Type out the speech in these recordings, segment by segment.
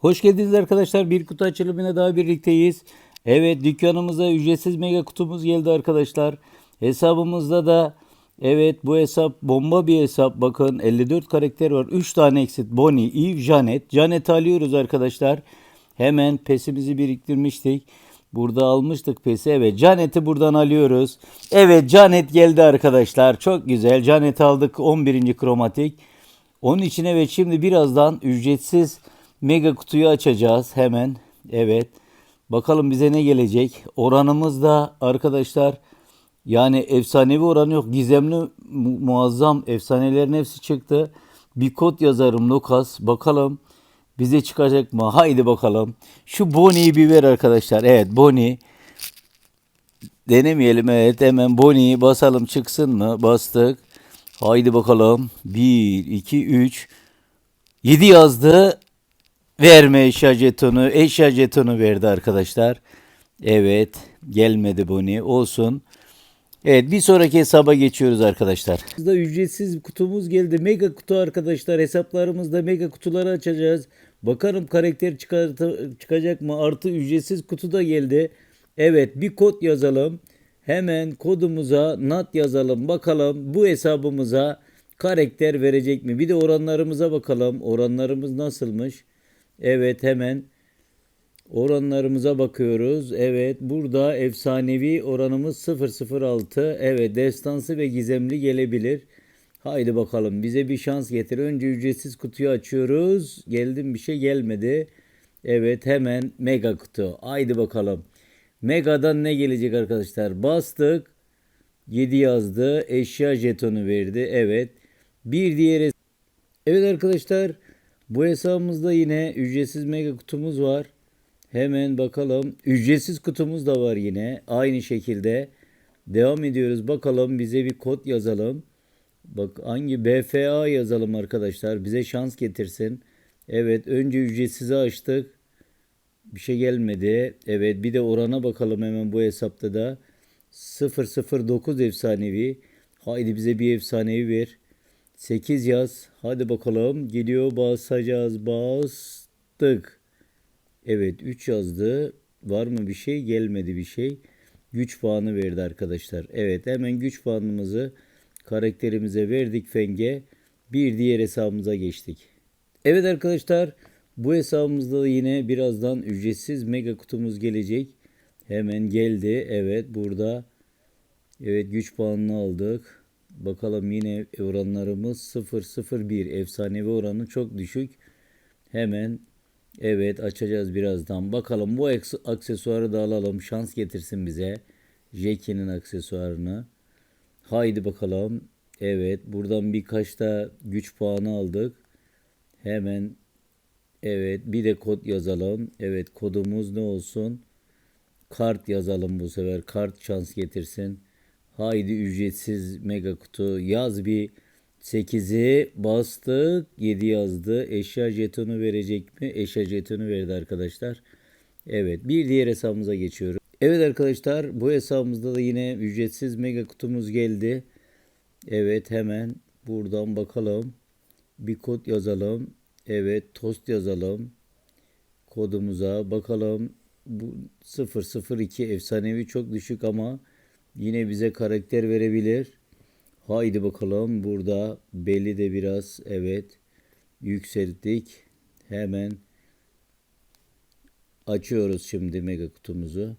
Hoş geldiniz arkadaşlar. Bir kutu açılımına daha birlikteyiz. Evet dükkanımıza ücretsiz mega kutumuz geldi arkadaşlar. Hesabımızda da evet bu hesap bomba bir hesap. Bakın 54 karakter var. 3 tane eksit. Bonnie, Eve, Janet. Janet alıyoruz arkadaşlar. Hemen pesimizi biriktirmiştik. Burada almıştık pesi. Evet Janet'i buradan alıyoruz. Evet Janet geldi arkadaşlar. Çok güzel. Janet aldık 11. kromatik. Onun için evet şimdi birazdan ücretsiz mega kutuyu açacağız hemen. Evet. Bakalım bize ne gelecek. Oranımız da arkadaşlar yani efsanevi oranı yok. Gizemli mu- muazzam efsanelerin hepsi çıktı. Bir kod yazarım Lucas. Bakalım bize çıkacak mı? Haydi bakalım. Şu Bonnie'yi bir ver arkadaşlar. Evet Bonnie. Denemeyelim evet hemen Bonnie'yi basalım çıksın mı? Bastık. Haydi bakalım. 1, 2, 3. 7 yazdı. Verme eşya jetonu. Eşya jetonu verdi arkadaşlar. Evet. Gelmedi Bonnie. Olsun. Evet bir sonraki hesaba geçiyoruz arkadaşlar. Burada ücretsiz kutumuz geldi. Mega kutu arkadaşlar. Hesaplarımızda mega kutuları açacağız. Bakalım karakter çıkacak mı? Artı ücretsiz kutu da geldi. Evet bir kod yazalım. Hemen kodumuza nat yazalım. Bakalım bu hesabımıza karakter verecek mi? Bir de oranlarımıza bakalım. Oranlarımız nasılmış? Evet hemen Oranlarımıza bakıyoruz. Evet burada efsanevi oranımız 006. Evet destansı ve gizemli gelebilir. Haydi bakalım bize bir şans getir. Önce ücretsiz kutuyu açıyoruz. Geldim bir şey gelmedi. Evet hemen mega kutu. Haydi bakalım. Mega'dan ne gelecek arkadaşlar? Bastık. 7 yazdı. Eşya jetonu verdi. Evet. Bir diğeri Evet arkadaşlar bu hesabımızda yine ücretsiz mega kutumuz var. Hemen bakalım. Ücretsiz kutumuz da var yine. Aynı şekilde. Devam ediyoruz. Bakalım bize bir kod yazalım. Bak hangi BFA yazalım arkadaşlar. Bize şans getirsin. Evet önce ücretsizi açtık. Bir şey gelmedi. Evet bir de orana bakalım hemen bu hesapta da. 009 efsanevi. Haydi bize bir efsanevi ver. 8 yaz. Hadi bakalım. Geliyor basacağız. Bastık. Evet 3 yazdı. Var mı bir şey? Gelmedi bir şey. Güç puanı verdi arkadaşlar. Evet hemen güç puanımızı karakterimize verdik Fenge. Bir diğer hesabımıza geçtik. Evet arkadaşlar bu hesabımızda da yine birazdan ücretsiz mega kutumuz gelecek. Hemen geldi. Evet burada Evet güç puanını aldık. Bakalım yine oranlarımız 001. Efsanevi oranı çok düşük. Hemen evet açacağız birazdan. Bakalım bu aksesuarı da alalım. Şans getirsin bize. Jackie'nin aksesuarını. Haydi bakalım. Evet buradan birkaç da güç puanı aldık. Hemen evet bir de kod yazalım. Evet kodumuz ne olsun? Kart yazalım bu sefer. Kart şans getirsin. Haydi ücretsiz mega kutu yaz bir 8'i bastık 7 yazdı. Eşya jetonu verecek mi? Eşya jetonu verdi arkadaşlar. Evet bir diğer hesabımıza geçiyoruz. Evet arkadaşlar bu hesabımızda da yine ücretsiz mega kutumuz geldi. Evet hemen buradan bakalım. Bir kod yazalım. Evet tost yazalım kodumuza bakalım. Bu 002 efsanevi çok düşük ama yine bize karakter verebilir. Haydi bakalım burada belli de biraz evet yükselttik. Hemen açıyoruz şimdi mega kutumuzu.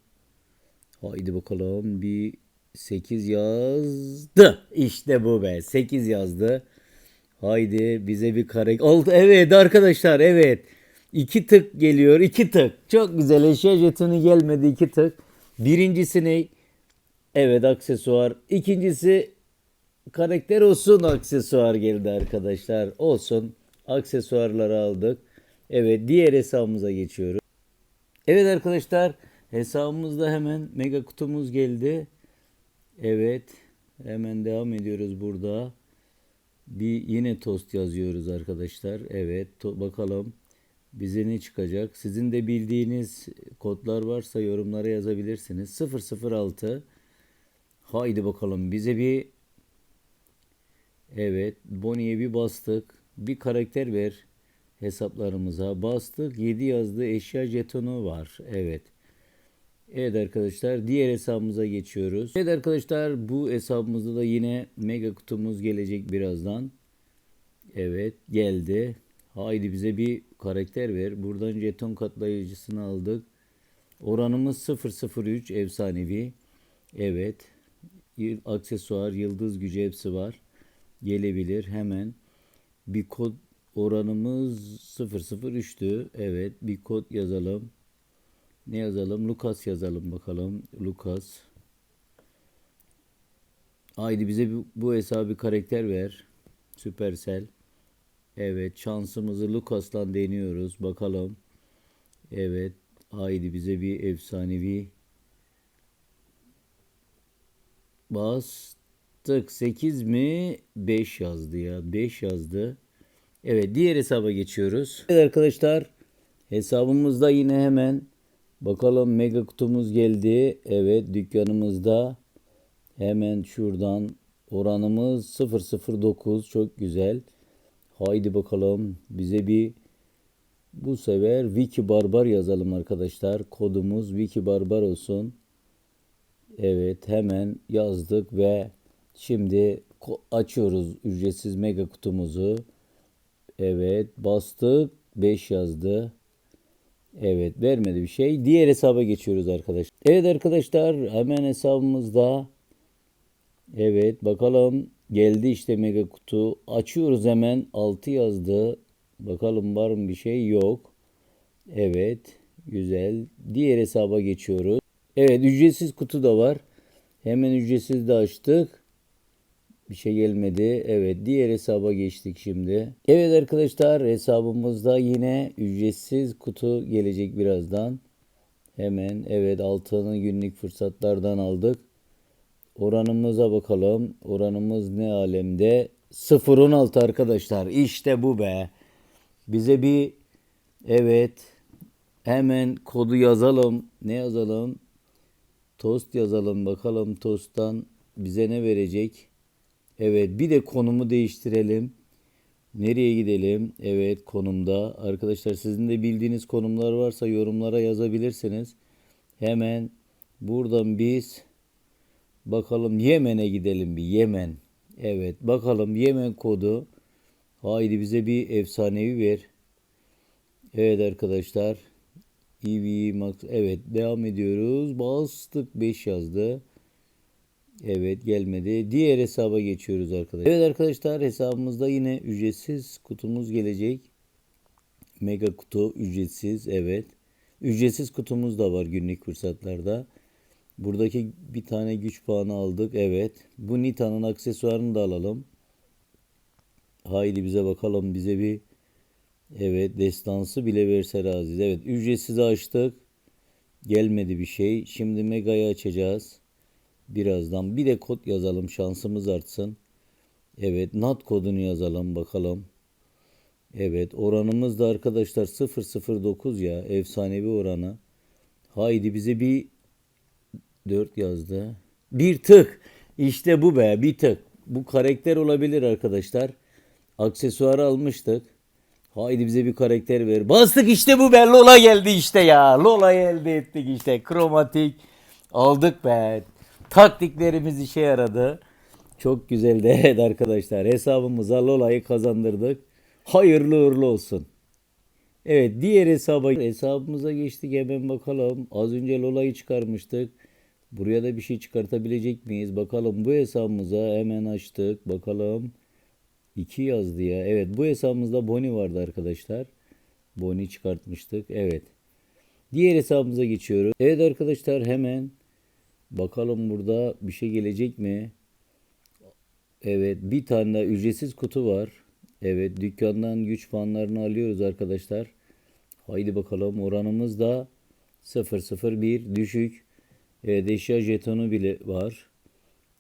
Haydi bakalım bir 8 yazdı. İşte bu be 8 yazdı. Haydi bize bir kare... Oldu. Evet arkadaşlar evet. İki tık geliyor. iki tık. Çok güzel. Eşya jetonu gelmedi iki tık. Birincisi ne? Evet aksesuar. İkincisi karakter olsun aksesuar geldi arkadaşlar. Olsun. Aksesuarları aldık. Evet diğer hesabımıza geçiyoruz. Evet arkadaşlar hesabımızda hemen mega kutumuz geldi. Evet hemen devam ediyoruz burada. Bir yine tost yazıyoruz arkadaşlar. Evet bakalım bize ne çıkacak. Sizin de bildiğiniz kodlar varsa yorumlara yazabilirsiniz. 006 Haydi bakalım bize bir Evet Bonnie'ye bir bastık. Bir karakter ver. hesaplarımıza bastık. 7 yazdı eşya jetonu var. Evet. Evet arkadaşlar diğer hesabımıza geçiyoruz. Evet arkadaşlar bu hesabımızda da yine mega kutumuz gelecek birazdan. Evet geldi. Haydi bize bir karakter ver. Buradan jeton katlayıcısını aldık. Oranımız 003 efsanevi. Evet. Aksesuar, yıldız gücü hepsi var. Gelebilir hemen. Bir kod oranımız 003'tü. Evet bir kod yazalım. Ne yazalım? Lucas yazalım bakalım. Lucas. Haydi bize bu, hesabı karakter ver. Supercell. Evet şansımızı Lucas'la deniyoruz. Bakalım. Evet. Haydi bize bir efsanevi bastık. 8 mi? 5 yazdı ya. 5 yazdı. Evet diğer hesaba geçiyoruz. Evet arkadaşlar hesabımızda yine hemen bakalım mega kutumuz geldi. Evet dükkanımızda hemen şuradan oranımız 009 çok güzel. Haydi bakalım bize bir bu sefer Wiki Barbar yazalım arkadaşlar. Kodumuz Wiki Barbar olsun. Evet hemen yazdık ve şimdi açıyoruz ücretsiz mega kutumuzu. Evet bastık 5 yazdı. Evet vermedi bir şey. Diğer hesaba geçiyoruz arkadaşlar. Evet arkadaşlar hemen hesabımızda Evet bakalım geldi işte mega kutu. Açıyoruz hemen 6 yazdı. Bakalım var mı bir şey yok. Evet güzel. Diğer hesaba geçiyoruz. Evet ücretsiz kutu da var. Hemen ücretsiz de açtık. Bir şey gelmedi. Evet diğer hesaba geçtik şimdi. Evet arkadaşlar hesabımızda yine ücretsiz kutu gelecek birazdan. Hemen evet altını günlük fırsatlardan aldık. Oranımıza bakalım. Oranımız ne alemde? 0.16 arkadaşlar. İşte bu be. Bize bir evet hemen kodu yazalım. Ne yazalım? Tost yazalım bakalım tosttan bize ne verecek? Evet bir de konumu değiştirelim. Nereye gidelim? Evet konumda. Arkadaşlar sizin de bildiğiniz konumlar varsa yorumlara yazabilirsiniz. Hemen buradan biz bakalım Yemen'e gidelim bir Yemen. Evet bakalım Yemen kodu. Haydi bize bir efsanevi ver. Evet arkadaşlar. EV Max. Evet devam ediyoruz. Bastık 5 yazdı. Evet gelmedi. Diğer hesaba geçiyoruz arkadaşlar. Evet arkadaşlar hesabımızda yine ücretsiz kutumuz gelecek. Mega kutu ücretsiz evet. Ücretsiz kutumuz da var günlük fırsatlarda. Buradaki bir tane güç puanı aldık. Evet. Bu Nita'nın aksesuarını da alalım. Haydi bize bakalım. Bize bir evet destansı bile verse razıyız. Evet ücretsiz açtık. Gelmedi bir şey. Şimdi Mega'yı açacağız. Birazdan bir de kod yazalım şansımız artsın. Evet NAT kodunu yazalım bakalım. Evet oranımız da arkadaşlar 009 ya efsanevi oranı. Haydi bize bir 4 yazdı. Bir tık. İşte bu be bir tık. Bu karakter olabilir arkadaşlar. Aksesuarı almıştık. Haydi bize bir karakter ver. Bastık işte bu be. Lola geldi işte ya. Lola'yı elde ettik işte. Kromatik. Aldık be. Taktiklerimiz işe yaradı. Çok güzeldi evet arkadaşlar. Hesabımıza Lola'yı kazandırdık. Hayırlı uğurlu olsun. Evet diğer hesaba hesabımıza geçtik hemen bakalım. Az önce Lola'yı çıkarmıştık. Buraya da bir şey çıkartabilecek miyiz? Bakalım bu hesabımıza hemen açtık. Bakalım. 2 yazdı ya. Evet bu hesabımızda Boni vardı arkadaşlar. Boni çıkartmıştık. Evet. Diğer hesabımıza geçiyoruz. Evet arkadaşlar hemen bakalım burada bir şey gelecek mi? Evet bir tane de ücretsiz kutu var. Evet dükkandan güç puanlarını alıyoruz arkadaşlar. Haydi bakalım oranımız da 001 düşük. Evet eşya jetonu bile var.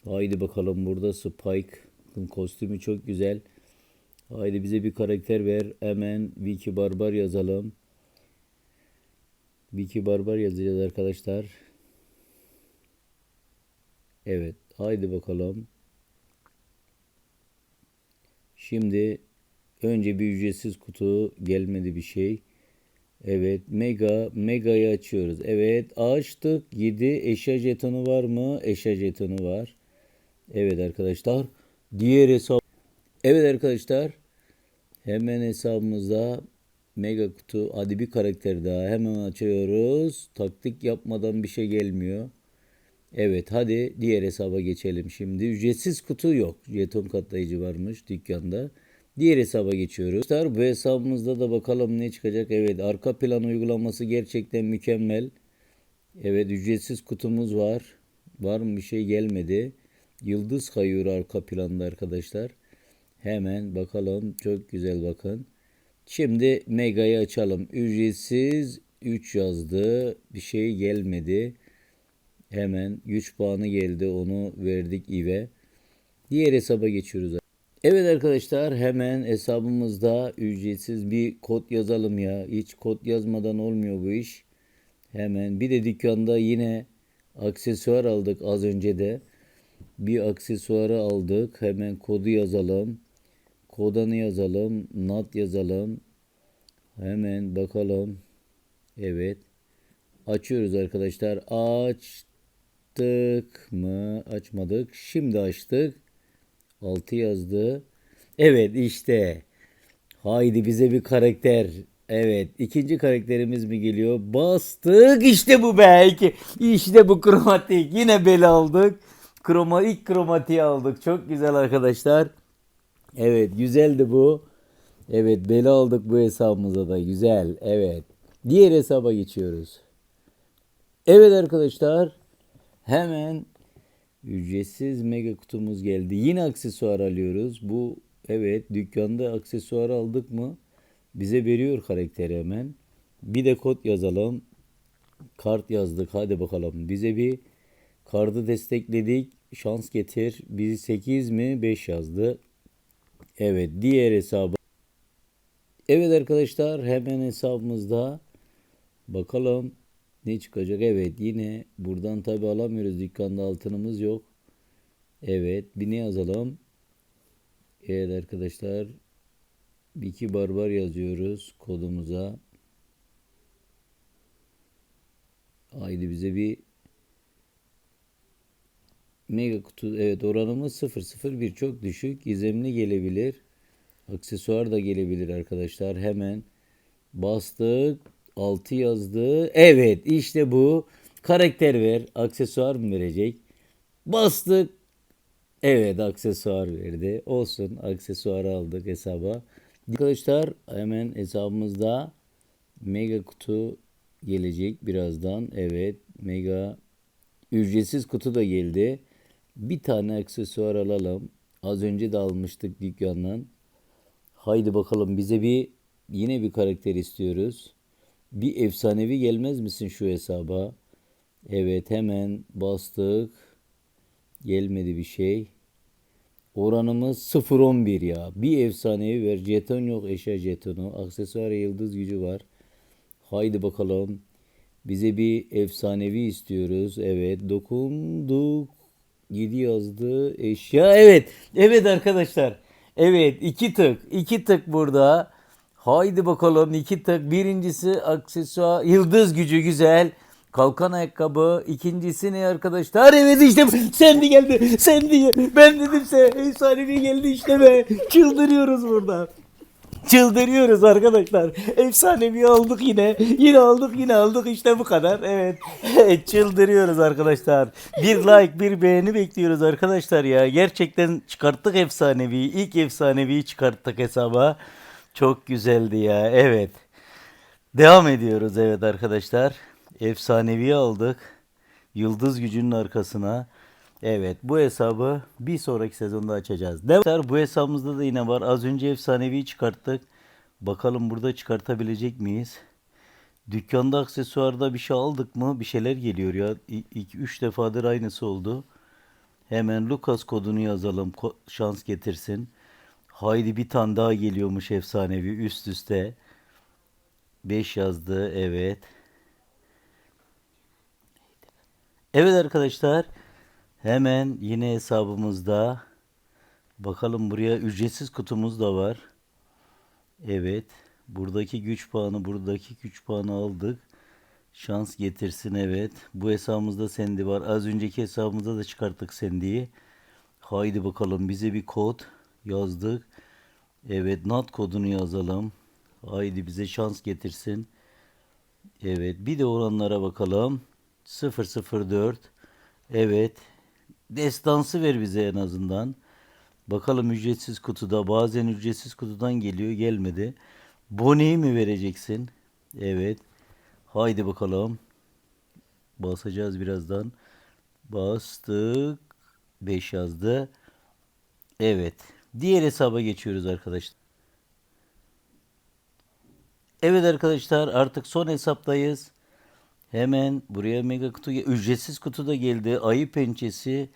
Haydi bakalım burada Spike'ın kostümü çok güzel. Haydi bize bir karakter ver. Hemen Vicky Barbar yazalım. Vicky Barbar yazacağız arkadaşlar. Evet. Haydi bakalım. Şimdi Önce bir ücretsiz kutu gelmedi bir şey. Evet mega mega'yı açıyoruz. Evet açtık 7 eşya jetonu var mı? Eşya jetonu var. Evet arkadaşlar diğer hesap. Evet arkadaşlar hemen hesabımızda mega kutu hadi bir karakter daha hemen açıyoruz. Taktik yapmadan bir şey gelmiyor. Evet hadi diğer hesaba geçelim şimdi. Ücretsiz kutu yok. Jeton katlayıcı varmış dükkanda. Diğer hesaba geçiyoruz. Bu hesabımızda da bakalım ne çıkacak. Evet arka plan uygulaması gerçekten mükemmel. Evet ücretsiz kutumuz var. Var mı bir şey gelmedi. Yıldız kayıyor arka planda arkadaşlar. Hemen bakalım. Çok güzel bakın. Şimdi Mega'yı açalım. Ücretsiz 3 yazdı. Bir şey gelmedi. Hemen güç puanı geldi. Onu verdik İve. Diğer hesaba geçiyoruz. Evet arkadaşlar hemen hesabımızda ücretsiz bir kod yazalım ya. Hiç kod yazmadan olmuyor bu iş. Hemen bir de dükkanda yine aksesuar aldık az önce de. Bir aksesuarı aldık. Hemen kodu yazalım. Kodanı yazalım. Nat yazalım. Hemen bakalım. Evet. Açıyoruz arkadaşlar. Açtık mı? Açmadık. Şimdi açtık. 6 yazdı. Evet işte. Haydi bize bir karakter. Evet ikinci karakterimiz mi geliyor? Bastık işte bu belki. İşte bu kromatik. Yine bel aldık. Kroma, ilk kromatiği aldık. Çok güzel arkadaşlar. Evet güzeldi bu. Evet beli aldık bu hesabımıza da. Güzel. Evet. Diğer hesaba geçiyoruz. Evet arkadaşlar. Hemen Ücretsiz mega kutumuz geldi. Yine aksesuar alıyoruz. Bu evet dükkanda aksesuar aldık mı bize veriyor karakteri hemen. Bir de kod yazalım. Kart yazdık. Hadi bakalım. Bize bir kartı destekledik. Şans getir. Bizi 8 mi 5 yazdı. Evet diğer hesaba. Evet arkadaşlar hemen hesabımızda bakalım ne çıkacak? Evet yine buradan tabi alamıyoruz. Dükkanda altınımız yok. Evet bir ne yazalım? Evet arkadaşlar Biki Barbar yazıyoruz kodumuza. Haydi bize bir mega kutu evet oranımız 001 çok düşük gizemli gelebilir. Aksesuar da gelebilir arkadaşlar. Hemen bastık 6 yazdı. Evet işte bu. Karakter ver aksesuar mı verecek? Bastık. Evet aksesuar verdi. Olsun aksesuar aldık hesaba. Arkadaşlar hemen hesabımızda mega kutu gelecek birazdan. Evet mega ücretsiz kutu da geldi bir tane aksesuar alalım. Az önce de almıştık dükkandan. Haydi bakalım bize bir yine bir karakter istiyoruz. Bir efsanevi gelmez misin şu hesaba? Evet hemen bastık. Gelmedi bir şey. Oranımız 0.11 ya. Bir efsanevi ver. Jeton yok eşya jetonu. Aksesuar yıldız gücü var. Haydi bakalım. Bize bir efsanevi istiyoruz. Evet dokunduk. 7 yazdı eşya. Evet. Evet arkadaşlar. Evet iki tık. iki tık burada. Haydi bakalım iki tık. Birincisi aksesuar. Yıldız gücü güzel. Kalkan ayakkabı. İkincisi ne arkadaşlar? Evet işte Sandy geldi. Sandy. Ben dedim size. Efsanevi geldi işte be. Çıldırıyoruz burada. Çıldırıyoruz arkadaşlar. Efsanevi aldık yine. Yine aldık yine aldık işte bu kadar. Evet. Çıldırıyoruz arkadaşlar. Bir like bir beğeni bekliyoruz arkadaşlar ya. Gerçekten çıkarttık efsaneviyi. İlk efsaneviyi çıkarttık hesaba. Çok güzeldi ya. Evet. Devam ediyoruz evet arkadaşlar. Efsanevi aldık. Yıldız gücünün arkasına. Evet bu hesabı bir sonraki sezonda açacağız. Devam. Bu hesabımızda da yine var. Az önce efsanevi çıkarttık. Bakalım burada çıkartabilecek miyiz? Dükkanda aksesuarda bir şey aldık mı? Bir şeyler geliyor ya. 2-3 defadır aynısı oldu. Hemen Lucas kodunu yazalım. Ko- şans getirsin. Haydi bir tane daha geliyormuş efsanevi üst üste. 5 yazdı. Evet. Evet arkadaşlar. Hemen yine hesabımızda bakalım buraya ücretsiz kutumuz da var. Evet. Buradaki güç puanı, buradaki güç puanı aldık. Şans getirsin evet. Bu hesabımızda sendi var. Az önceki hesabımızda da çıkarttık sendiyi. Haydi bakalım bize bir kod yazdık. Evet NAT kodunu yazalım. Haydi bize şans getirsin. Evet bir de oranlara bakalım. 004. Evet. Destansı ver bize en azından. Bakalım ücretsiz kutuda. Bazen ücretsiz kutudan geliyor. Gelmedi. Boneyi mi vereceksin? Evet. Haydi bakalım. Basacağız birazdan. Bastık. 5 yazdı. Evet. Diğer hesaba geçiyoruz arkadaşlar. Evet arkadaşlar artık son hesaptayız. Hemen buraya mega kutu ücretsiz kutu da geldi. Ayı pençesi.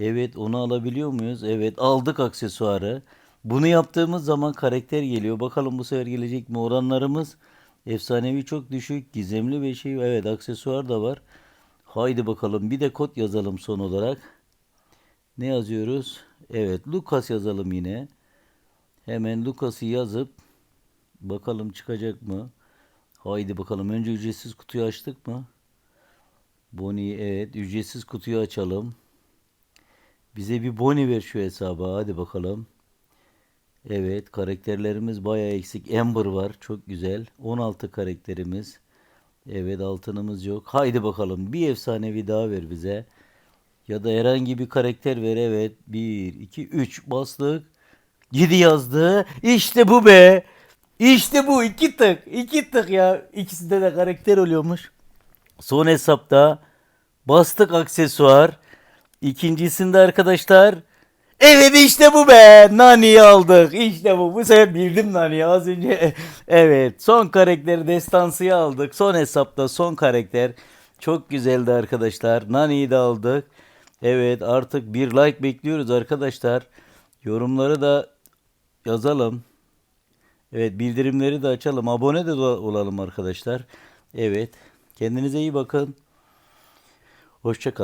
Evet onu alabiliyor muyuz? Evet aldık aksesuarı. Bunu yaptığımız zaman karakter geliyor. Bakalım bu sefer gelecek mi? Oranlarımız efsanevi çok düşük. Gizemli bir şey. Evet aksesuar da var. Haydi bakalım bir de kod yazalım son olarak. Ne yazıyoruz? Evet Lucas yazalım yine. Hemen Lucas'ı yazıp bakalım çıkacak mı? Haydi bakalım. Önce ücretsiz kutuyu açtık mı? Bonnie evet. Ücretsiz kutuyu açalım. Bize bir Bonnie ver şu hesaba. Hadi bakalım. Evet. Karakterlerimiz bayağı eksik. Amber var. Çok güzel. 16 karakterimiz. Evet altınımız yok. Haydi bakalım. Bir efsanevi daha ver bize. Ya da herhangi bir karakter ver. Evet. 1, 2, 3 bastık. 7 yazdı. İşte bu be. İşte bu. iki tık. iki tık ya. İkisinde de karakter oluyormuş. Son hesapta bastık aksesuar. İkincisinde arkadaşlar Evet işte bu be. Nani'yi aldık. İşte bu. Bu sefer bildim Nani'yi az önce. Evet. Son karakteri destansıyı aldık. Son hesapta son karakter. Çok güzeldi arkadaşlar. Nani'yi de aldık. Evet artık bir like bekliyoruz arkadaşlar. Yorumları da yazalım. Evet bildirimleri de açalım. Abone de olalım arkadaşlar. Evet. Kendinize iyi bakın. Hoşça kalın.